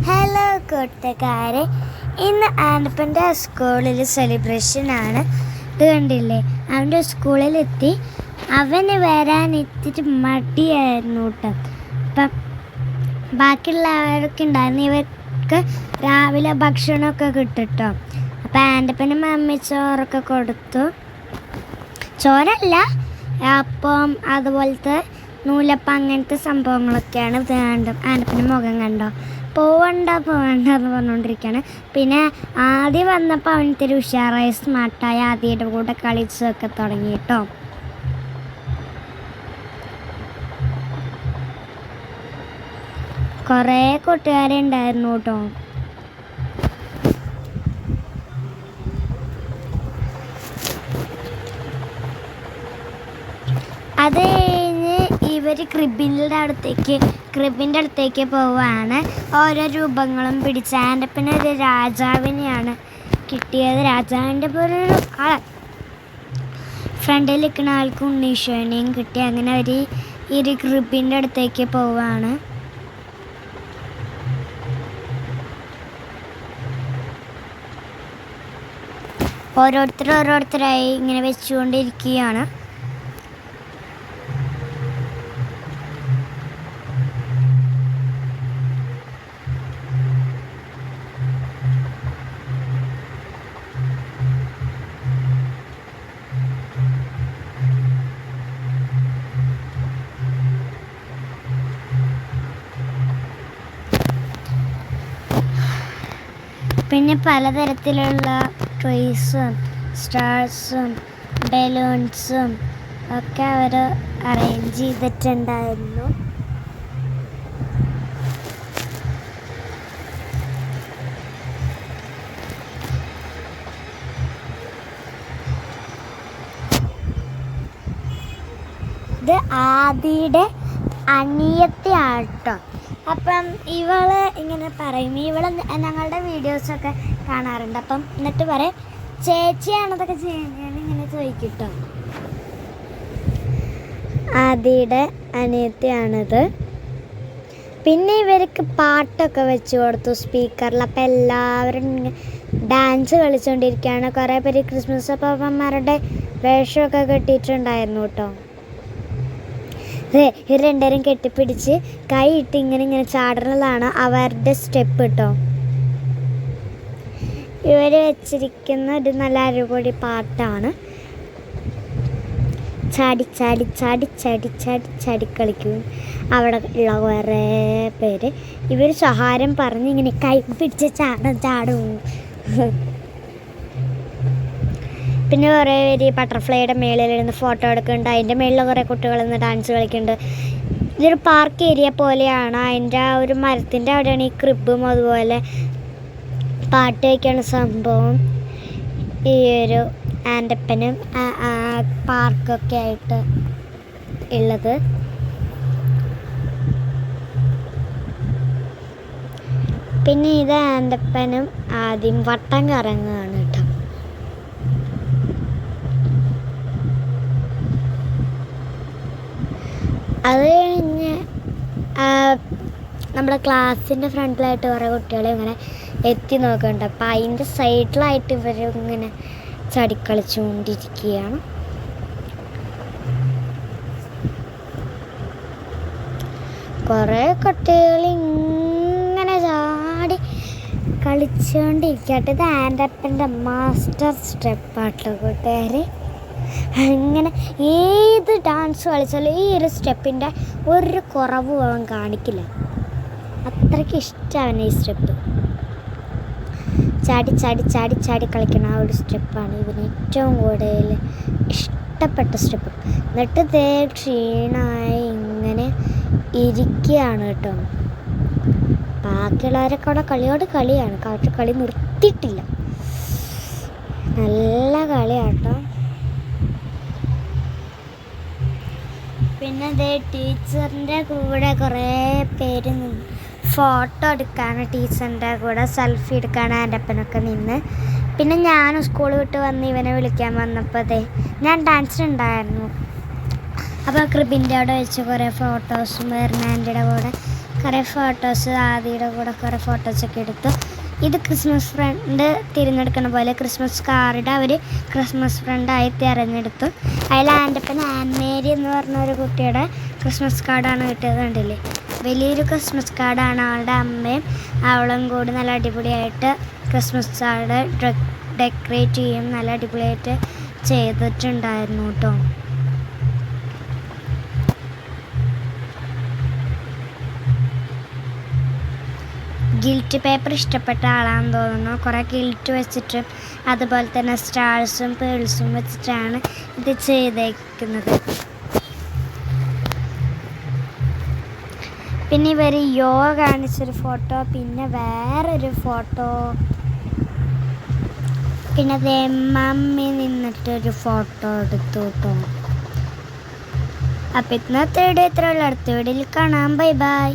Hello കൂട്ടുകാരെ. ഇന്ന് ആനപ്പന്റെ സ്കൂളിൽ സെലിബ്രേഷൻ ആണ്. ഇത് കണ്ടില്ലേ? അവന്റെ സ്കൂളിലെത്തി. അവന് വരാൻ എത്തിയിട്ട് മടിയായിരുന്നു കേട്ടോ അപ്പം ബാക്കിയുള്ളവരൊക്കെ ഉണ്ടായിരുന്നു. ഇവർക്ക് രാവിലെ ഭക്ഷണമൊക്കെ കിട്ടിട്ടോ. അപ്പം ആൻഡപ്പനും മമ്മി ചോറൊക്കെ കൊടുത്തു. ചോറല്ല അപ്പം അതുപോലത്തെ നൂലപ്പം അങ്ങനത്തെ സംഭവങ്ങളൊക്കെയാണ് ഇത് കണ്ടു മുഖം കണ്ടോ? പോവണ്ട പോവണ്ട എന്ന് പറഞ്ഞുകൊണ്ടിരിക്കുകയാണ് പിന്നെ ആദ്യം വന്നപ്പോൾ അവനത്തിരി ഉഷാറായി സ്മാർട്ടായി ആദ്യയുടെ കൂടെ കളിച്ചൊക്കെ തുടങ്ങി കേട്ടോ. കുറേ കൂട്ടുകാരെ ഉണ്ടായിരുന്നു കേട്ടോ. അത് ഇവർ ക്രിബിന്റെ അടുത്തേക്ക് ക്രിബിന്റെ അടുത്തേക്ക് പോവുകയാണ് ഓരോ രൂപങ്ങളും പിടിച്ച് അതിന്റെ പിന്നെ ഒരു രാജാവിനെയാണ് കിട്ടിയത്. രാജാവിന്റെ ഒരു ആളെ. ഫ്രണ്ടിൽ നിൽക്കുന്ന ആൾക്ക് ഉണ്ണീശോനെയും കിട്ടി. അങ്ങനെ അവർ ഈ ഒരു ക്രിബിന്റെ അടുത്തേക്ക് പോവുകയാണ് ഓരോരുത്തർ ഓരോരുത്തരായി ഇങ്ങനെ വെച്ചുകൊണ്ടിരിക്കുകയാണ്. പിന്നെ പലതരത്തിലുള്ള ട്രീസും സ്റ്റാർസും ബലൂൺസും ഒക്കെ അവർ അറേഞ്ച് ചെയ്തിട്ടുണ്ടായിരുന്നു. ഇത് ആദിയുടെ അനിയത്തെ ആട്ടോ അപ്പം ഇവൾ ഇങ്ങനെ പറയും. ഇവൾ ഞങ്ങളുടെ വീഡിയോസൊക്കെ കാണാറുണ്ട്. അപ്പം എന്നിട്ട് പറയും ചേച്ചിയാണതൊക്കെ ചെയ്യുന്നത് ഇങ്ങനെ ചോദിക്കട്ടോ. ആദിയുടെ അനിയത്തിയാണിത്. പിന്നെ ഇവർക്ക് പാട്ടൊക്കെ വെച്ച് കൊടുത്തു സ്പീക്കറിൽ. അപ്പോൾ എല്ലാവരും ഡാൻസ് കളിച്ചുകൊണ്ടിരിക്കുകയാണ് കുറേ പേര് ക്രിസ്മസ് അപ്പന്മാരുടെ വേഷമൊക്കെ കെട്ടിയിട്ടുണ്ടായിരുന്നു കേട്ടോ. ഇത് രണ്ടുപേരും കെട്ടിപ്പിടിച്ച് കൈ ഇട്ട് ഇങ്ങനെ ഇങ്ങനെ ചാടുന്നതാണ് അവരുടെ സ്റ്റെപ്പ് കേട്ടോ. ഇവർ വെച്ചിരിക്കുന്ന ഒരു നല്ല അടിപൊളി പാട്ടാണ്. ചാടി ചാടി ചാടി ചാടി ചാടി ചാടി കളിക്കും. അവിടെ ഉള്ള കുറേ പേര്. ഇവർ സഹാരം പറഞ്ഞ് ഇങ്ങനെ കൈ പിടിച്ച് ചാടും ചാടും. പിന്നെ കുറേ പേര് ഈ ബട്ടർഫ്ലൈയുടെ മേളിലിരുന്ന് ഫോട്ടോ എടുക്കുന്നുണ്ട്. അതിന്റെ മേളിൽ കുറേ കുട്ടികൾ നിന്ന് ഡാൻസ് കളിക്കുന്നുണ്ട്. ഇതൊരു പാർക്ക് ഏരിയ പോലെയാണ്. അതിന്റെ ആ ഒരു മരത്തിന്റെ അവിടെയാണ് ഈ ക്രിബും അതുപോലെ പാട്ട് വയ്ക്കുന്ന സംഭവം. ഈ ഒരു ആൻഡപ്പനും പാർക്കൊക്കെ ആയിട്ട് ഉള്ളത്. പിന്നെ ഇത് ആൻഡപ്പനും ആദ്യം വട്ടം കറങ്ങുകയാണ് കേട്ടോ അത് കഴിഞ്ഞ് നമ്മുടെ ക്ലാസ്സിന്റെ ഫ്രണ്ടിലായിട്ട് കുറേ കുട്ടികൾ ഇങ്ങനെ എത്തി നോക്കുന്നുണ്ട്. അപ്പം അതിന്റെ സൈഡിലായിട്ട് ഇവർ ഇങ്ങനെ ചടിക്കളിച്ചുകൊണ്ടിരിക്കുകയാണ്. കുറേ കുട്ടികൾ ഇങ്ങനെ ചാടി കളിച്ചുകൊണ്ടിരിക്കട്ടെ ഇത് ആൻഡപ്പന്റെ മാസ്റ്റർ സ്റ്റെപ്പാട്ടോ കൂട്ടുകാർ അങ്ങനെ ഏത് ഡാൻസ് കളിച്ചാലും ഈ ഒരു സ്റ്റെപ്പിന്റെ ഒരു കുറവും അവൻ കാണിക്കില്ല. അത്രയ്ക്ക് ഇഷ്ടമാണ് ഈ സ്റ്റെപ്പ് ചാടി ചാടി ചാടി ചാടി കളിക്കുന്ന ആ ഒരു സ്റ്റെപ്പാണ് ഇവന് ഏറ്റവും കൂടുതൽ ഇഷ്ടപ്പെട്ട സ്റ്റെപ്പ് എന്നിട്ട് ദേ ക്ഷീണമായി ഇങ്ങനെ ഇരിക്കുകയാണ് കേട്ടോ. ബാക്കിയുള്ളവരൊക്കെ അവിടെ കളിയോട് കളിയാണ്. കാറ്റ് കളി നിർത്തിയിട്ടില്ല. നല്ല കളിയാട്ടോ. പിന്നെ അതേ ടീച്ചറിന്റെ കൂടെ കുറേ പേര് നിന്ന് ഫോട്ടോ എടുക്കാണ് ടീച്ചറിന്റെ കൂടെ സെൽഫി എടുക്കാണ് എന്റെ അപ്പനൊക്കെ നിന്ന്. പിന്നെ ഞാൻ സ്കൂൾ വിട്ട് വന്ന് ഇവനെ വിളിക്കാൻ വന്നപ്പോൾ അതെ ഞാൻ ഡാൻസിനുണ്ടായിരുന്നു അപ്പോൾ ക്രിബിന്റെ അവിടെ വെച്ച് കുറേ ഫോട്ടോസും വെർണാന്റെ കൂടെ കുറേ ഫോട്ടോസ് ആദിയുടെ കൂടെ കുറേ ഫോട്ടോസൊക്കെ എടുത്തു. ഇത് ക്രിസ്മസ് ഫ്രണ്ട് തിരഞ്ഞെടുക്കണ പോലെ ക്രിസ്മസ് കാർഡ് അവർ ക്രിസ്മസ് ഫ്രണ്ടായി തിരഞ്ഞെടുത്തു. അതിൽ ആന്റപ്പൻ ആൻമേരി എന്ന് പറഞ്ഞ ഒരു കുട്ടിയുടെ ക്രിസ്മസ് കാർഡാണ് കിട്ടിയത് കണ്ടില്ലേ? വലിയൊരു ക്രിസ്മസ് കാർഡാണ് അവളുടെ അമ്മയും അവളും കൂടി നല്ല അടിപൊളിയായിട്ട് ക്രിസ്മസ് കാർഡ് ഡെക്കറേറ്റ് ചെയ്യും നല്ല അടിപൊളിയായിട്ട് ചെയ്തിട്ടുണ്ടായിരുന്നു കേട്ടോ. ഗിൽറ്റ് പേപ്പർ ഇഷ്ടപ്പെട്ട ആളാണെന്ന് തോന്നുന്നു. കുറേ ഗിൽറ്റ് വെച്ചിട്ട് അതുപോലെ തന്നെ സ്റ്റാർസും പേൾസും വെച്ചിട്ടാണ് ഇത് ചെയ്തേക്കുന്നത്. പിന്നെ ഇവർ യോഗ കാണിച്ചൊരു ഫോട്ടോ പിന്നെ വേറൊരു ഫോട്ടോ. പിന്നെ ദേ മമ്മി നിന്നിട്ടൊരു ഫോട്ടോ എടുത്തു കേട്ടോ അപ്പം ഇന്നത്തെ വീഡിയോ ഇത്രയുള്ള അടുത്ത വീഡിയോയിൽ കാണാം. Bye bye.